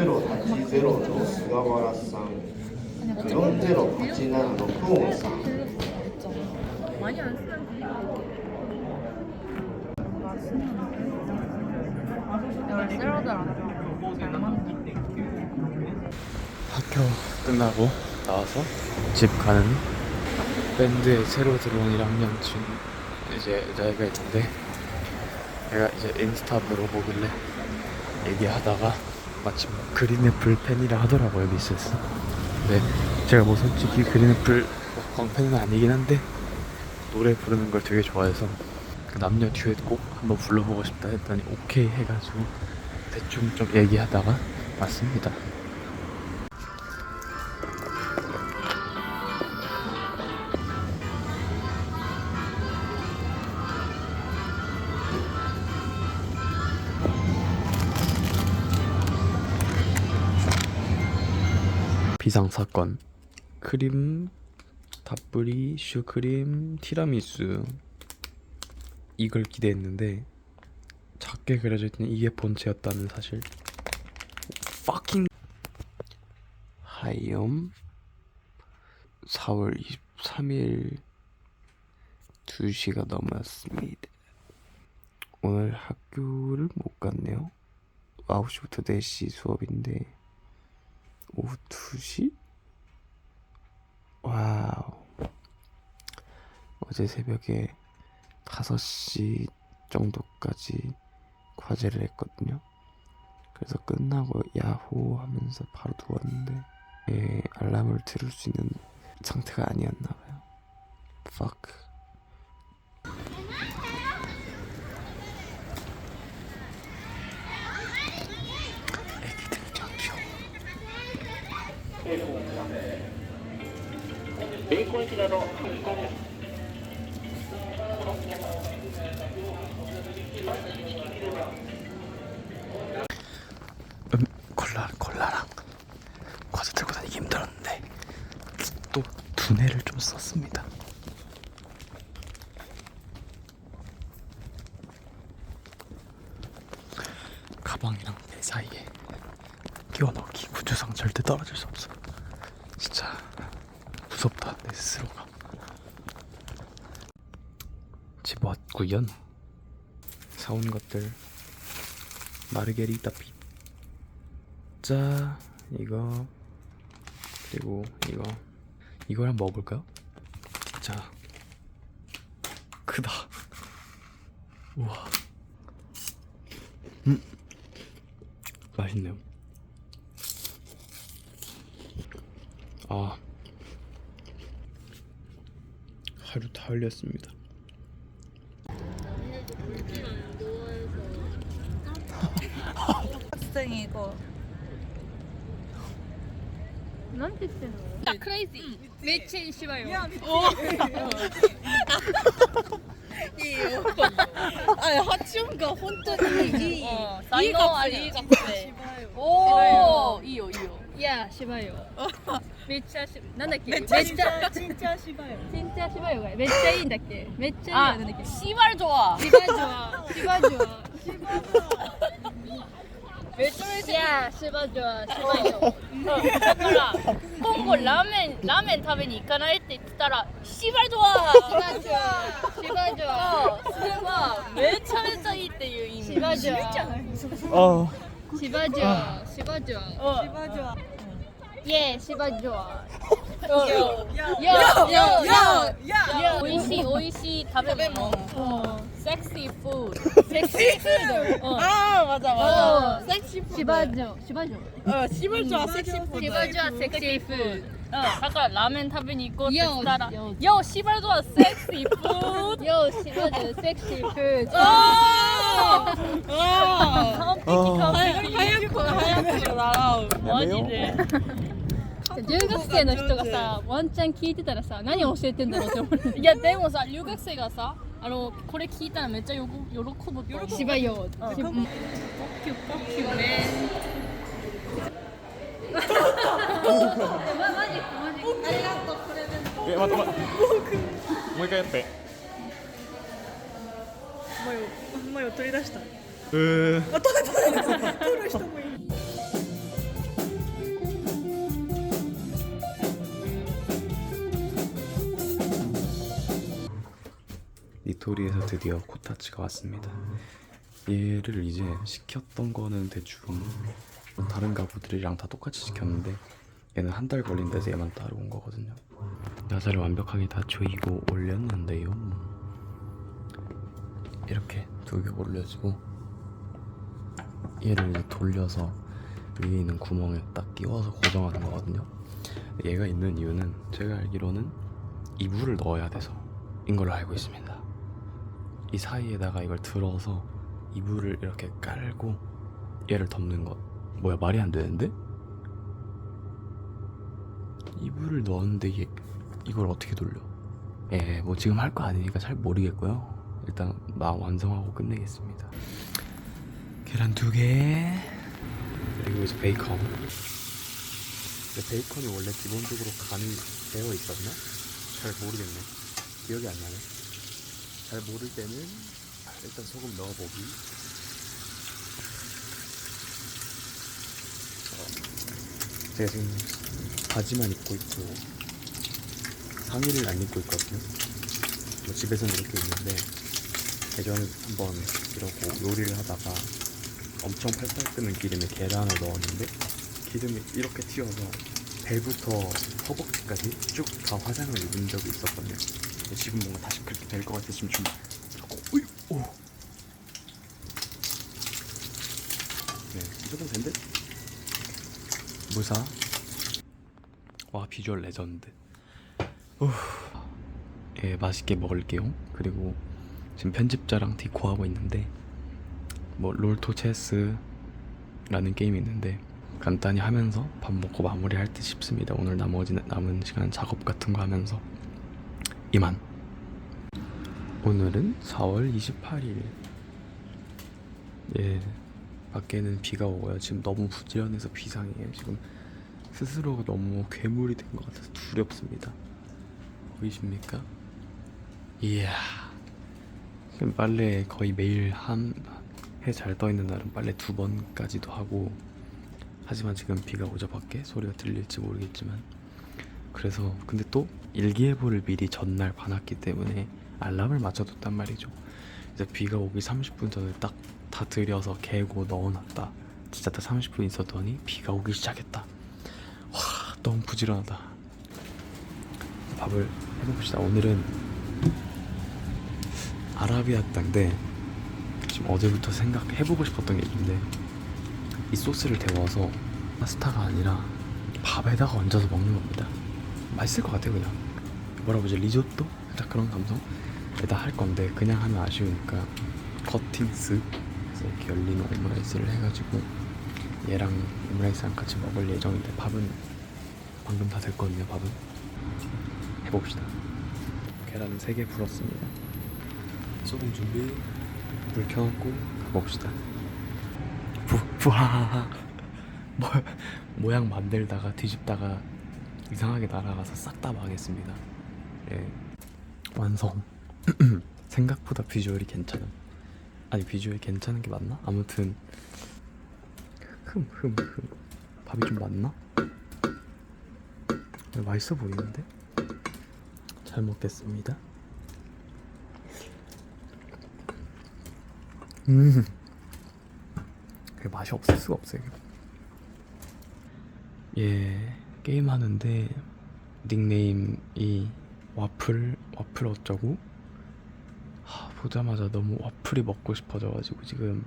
4080の菅原さん4087のクオンさん 많이 안 쓰는 이걸 샐러드랑 학교 끝나고 나와서 집 가는 밴드에 새로 들어온 1학년 중 이제 여자애가 있는데 얘가 이제 인스타 물어보길래 얘기하다가 마침 그린애플 팬이라 하더라고요 미세스 네 제가 뭐 솔직히 그린애플 광팬은 아니긴 한데 노래 부르는 걸 되게 좋아해서 그 남녀 듀엣 꼭 한번 불러보고 싶다 했더니 오케이 해가지고 대충 좀 얘기하다가 왔습니다 비상사건. 크림 다뿌리 슈크림 티라미수. 이걸 기대했는데 작게 그려져 있는 이게 본체였다는 사실. Fucking 하이엄 4월 23일 2시가 넘었습니다. 오늘 학교를 못 갔네요. 9시부터 4시 수업인데 오후 2시? 와우. 어제 새벽에 5시 정도까지 과제를 했거든요. 그래서 끝나고 야호 하면서 바로 누웠는데 예, 알람을 들을 수 있는 상태가 아니었나 봐요. 또 두뇌를 좀 썼습니다. 가방이랑 내 사이에 끼워 넣기 구조상 절대 떨어질 수 없어. 진짜 무섭다 내 스스로가. 집 왔구연. 사온 것들 마르게리타 피 자 이거 그리고 이거 이걸 한번 먹어볼까요? 진짜 크다. 우와. 음 맛있네요. 아 하루 다 흘렸습니다. 학생이 なんて言ってんの？クレイジー。めっちゃいい芝居よいやめっちゃいい。いいよ。あ音が本当にいい。いい才いい学おおいいよいいよ。いや芝居よめっちゃしなんだっけ？めっちゃめっちゃ芝居よちんちゃよめっちゃいいんだっけ？めっちゃいいよなんやしばじはしばよ、うん、だから今後ラーメンラーメン食べに行かないって言ってたらしばじはしばじはしばじはそれはめちゃめちゃいいっていう意味しばじはしばじはしばじはしばじはイエーしばじは 요요요요요 오이시 오이시 다베 모 섹시 푸드 섹시 푸드 아 맞아 맞아 섹시 푸드 시바죠 시바죠 어 시바죠 섹시 푸드 시바죠 섹시 푸드 어, 아까 라멘 탑은 있고 따라 요 시발도 섹시 푸드 요 시발도 섹시 푸드 어 컴퓨터 하얗고 하얗고 나와우 멋지지 留学生の人がさ、ワンチャン聞いてたらさ、何教えてんだろうって思う。いやでもさ、留学生がさ、あのこれ聞いたらめっちゃよ喜ぶと思う。シバよ。ポッキュポッキュね。え、待って待って。もう一回やって。前を取り出した。うー。取る人もいる。 빅토리에서 드디어 코타츠가 왔습니다. 얘를 이제 시켰던 거는 대충 다른 가구들이랑 다 똑같이 시켰는데 얘는 한 달 걸린대서 얘만 따로 온 거거든요. 야자를 완벽하게 다 조이고 올렸는데요. 이렇게 두 개 올려주고 얘를 이제 돌려서 위에 있는 구멍에 딱 끼워서 고정하는 거거든요. 얘가 있는 이유는 제가 알기로는 이불을 넣어야 돼서인 걸로 알고 있습니다. 이 사이에다가 이걸 들어서 이불을 이렇게 깔고 얘를 덮는 것 뭐야 말이 안 되는데? 이불을 넣었는데 얘 이걸 어떻게 돌려? 예, 뭐 지금 할 거 아니니까 잘 모르겠고요. 일단 마 완성하고 끝내겠습니다. 계란 두 개. 그리고 이제 베이컨. 근데 베이컨이 원래 기본적으로 간이 되어 있었나? 잘 모르겠네. 기억이 안 나네. 잘 모를 때는 일단 소금 넣어보기. 어, 제가 지금 바지만 입고 있고 상의를 안 입고 있거든요. 뭐 집에서는 이렇게 입는데 예전에 한번 이러고 요리를 하다가 엄청 팔팔 끓는 기름에 계란을 넣었는데 기름이 이렇게 튀어서 배부터 허벅지까지 쭉 다 화장을 입은 적이 있었거든요. 근데 지금 뭔가 다시 그렇게 될 것 같아 지금 좀 자꾸 어이 오. 네, 이 정도 된대. 무사. 와 비주얼 레전드. 후. 예, 맛있게 먹을게요. 그리고 지금 편집자랑 디코하고 있는데 뭐 롤토 체스라는 게임이 있는데 간단히 하면서 밥 먹고 마무리할 듯 싶습니다. 오늘 나머지 남은 시간 작업 같은 거 하면서 이만. 오늘은 4월 28일. 예, 밖에는 비가 오고요. 지금 너무 부지런해서 비상이에요. 지금 스스로가 너무 괴물이 된 것 같아서 두렵습니다. 보이십니까? 이야. 빨래 거의 매일 한 해 잘 떠 있는 날은 빨래 두 번까지도 하고 하지만 지금 비가 오자 밖에 소리가 들릴지 모르겠지만 그래서 근데 또 일기예보를 미리 전날 봐놨기 때문에 알람을 맞춰뒀단 말이죠. 이제 비가 오기 30분 전에 딱 다 들여서 개고 넣어놨다. 진짜 딱 30분 있었더니 비가 오기 시작했다. 와 너무 부지런하다. 밥을 해봅시다. 오늘은 아라비아 땅인데 지금 어제부터 생각해보고 싶었던 게 있는데 이 소스를 데워서 파스타가 아니라 밥에다가 얹어서 먹는 겁니다. 맛있을 것 같아요 그냥. 뭐라고 하지 리조또? 살짝 그런 감성에다 할 건데 그냥 하면 아쉬우니까 커팅스 그래서 이렇게 열린 오므라이스를 해가지고 얘랑 오므라이스랑 같이 먹을 예정인데 밥은 방금 다 됐거든요 밥은 해봅시다. 계란 3개 불었습니다. 소금 준비 불 켜놓고 가봅시다. 부, 부하 뭐, 모양 만들다가 뒤집다가 이상하게 날아가서 싹 다 망했습니다. 예. 완성. 생각보다 비주얼이 괜찮음. 아니 비주얼이 괜찮은 게 맞나? 아무튼 흠흠흠 밥이 좀 맞나? 네, 맛있어 보이는데? 잘 먹겠습니다. 음. 그 맛이 없을 수가 없어요. 예, 게임 하는데 닉네임이 와플 와플 어쩌고 하, 보자마자 너무 와플이 먹고 싶어져가지고 지금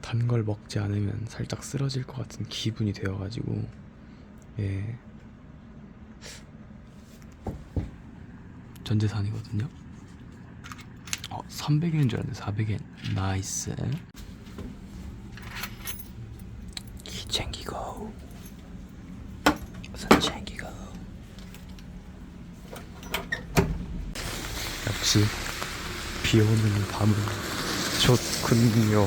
단 걸 먹지 않으면 살짝 쓰러질 것 같은 기분이 되어가지고 예 전재산이거든요. 어 300엔 줄 알았는데 400엔 나이스. 키 챙기고 우선 챙기고 역시 비 오는 밤은 좋군요.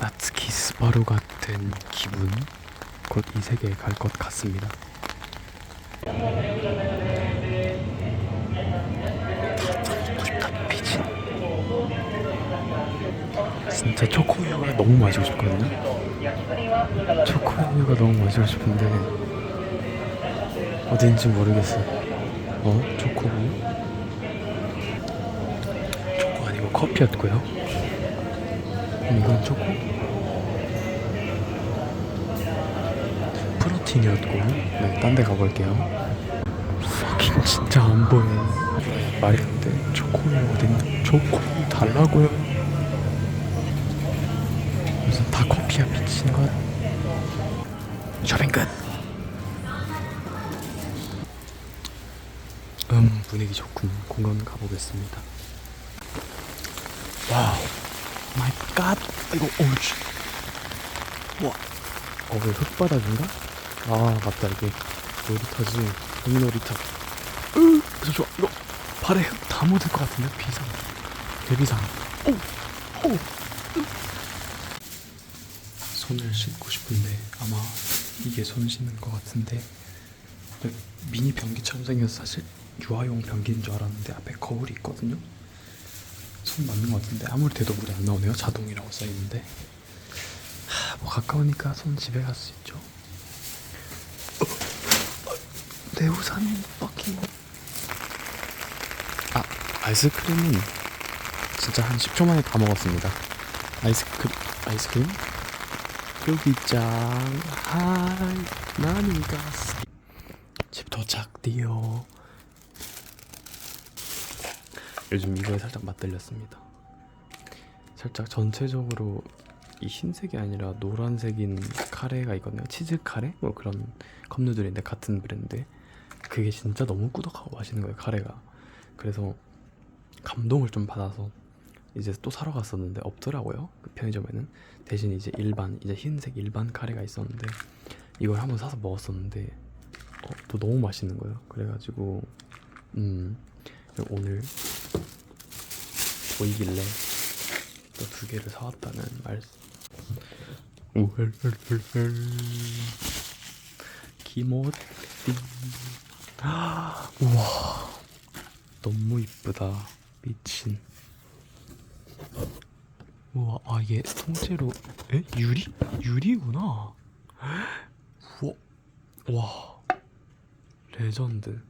나츠키 스바루가 된 기분? 곧 이 세계에 갈 것 같습니다. 진짜 초코우유가 너무 마시고 싶거든요. 초코우유가 너무 마시고 싶은데 어딘지 모르겠어. 어? 초코우유 초코 아니고 커피였고요. 이건 초코? 프로틴이었고. 네, 딴 데 가볼게요. 진짜 안 보여. 말이 안 돼. 초코우유 어딨냐 초코우유 달라고요 음 분위기 좋군. 공연 가보겠습니다. 와우. 마이 갓. 이거 오우치 와. 어, 왜 흙바닥인가? 아 맞다. 이게 놀이터지. 이 놀이터. 으 그래서 좋아. 이거 발에 흙 다 묻을 것 같은데? 비상. 대비상. 오오 손을 씻고 싶은데 아마 이게 손 씻는 것 같은데. 미니 변기처럼 생겨서 사실 유아용 변기인 줄 알았는데 앞에 거울이 있거든요. 손 맞는 것 같은데 아무리 돼도 물이 안 나오네요. 자동이라고 써 있는데. 하, 뭐 가까우니까 손 집에 갈 수 있죠. 어, 어, 내 우산이 뻑킹. 아 아이스크림은 진짜 한 10초 만에 다 먹었습니다. 아이스크림 아이스크림 여기 짱 하이 나는 가스 집 도착 디오 요즘 이거에 살짝 맛들렸습니다. 살짝 전체적으로 이 흰색이 아니라 노란색인 카레가 있거든요. 치즈 카레? 뭐 그런 컵누들인데 같은 브랜드 그게 진짜 너무 꾸덕하고 맛있는 거예요 카레가. 그래서 감동을 좀 받아서 이제 또 사러 갔었는데 없더라고요 그 편의점에는. 대신 이제 일반 이제 흰색 일반 카레가 있었는데 이걸 한번 사서 먹었었는데 어, 또 너무 맛있는 거예요. 그래가지고 음 오늘 보이길래 또 두 개를 사왔다는 말씀 우헬헬헬헬 기모띠. 우와. 너무 이쁘다. 미친. 우와 아 이게 통째로 에? 유리? 유리구나. 우와. 와. 레전드.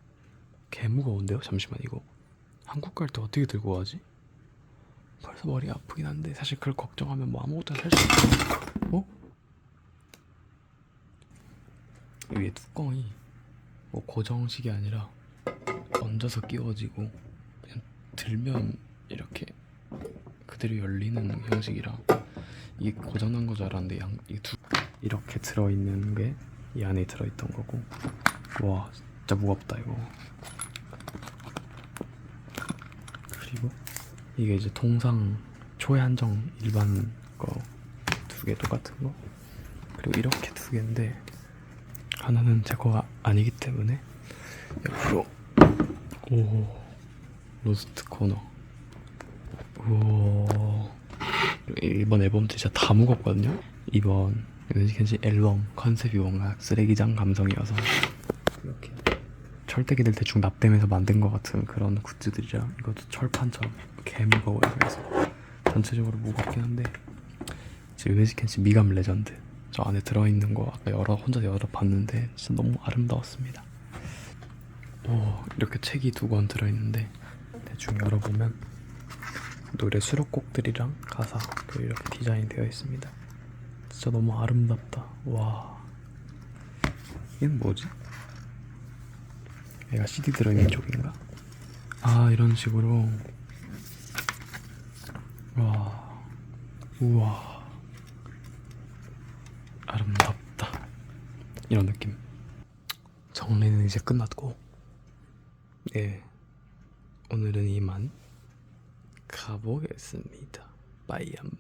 개 무거운데요? 잠시만 이거. 한국 갈 때 어떻게 들고 가지? 벌써 머리 아프긴 한데 사실 그걸 걱정하면 뭐 아무것도 살 수 없어. 어? 위에 뚜껑이 뭐 고정식이 아니라 얹어서 끼워지고 그냥 들면 이렇게 그대로 열리는 형식이라 이게 고장난 거 줄 알았는데 양, 이게 두, 이렇게 들어있는 게 이 안에 들어있던 거고. 와 진짜 무겁다 이거. 그리고 이게 이제 통상 초한정 일반 거 두 개 똑같은 거? 그리고 이렇게 두 개인데 하나는 제 거가 아니기 때문에 옆으로. 오 로스트 코너. 오 이번 앨범 진짜 다 무겁거든요? 이번 뮤직앤시 앨범 컨셉이 뭔가 쓰레기장 감성이어서 철대기들 대충 납땜해서 만든 것 같은 그런 굿즈들이라 이것도 철판처럼 개 무거워요 그래서. 전체적으로 무겁긴 한데. 지금 뮤직앤시 미감 레전드. 저 안에 들어있는 거 아까 열어 혼자 열어봤는데 진짜 너무 아름다웠습니다. 오 이렇게 책이 두 권 들어있는데 대충 열어보면 노래 수록곡들이랑 가사 또 이렇게 디자인 되어 있습니다. 진짜 너무 아름답다. 와. 이건 뭐지? 얘가 CD 들어있는 쪽인가? 아 이런 식으로. 와. 우와. 아름답다. 이런 느낌. 정리는 이제 끝났고. 예 오늘은 이만 가보겠습니다. 빠이암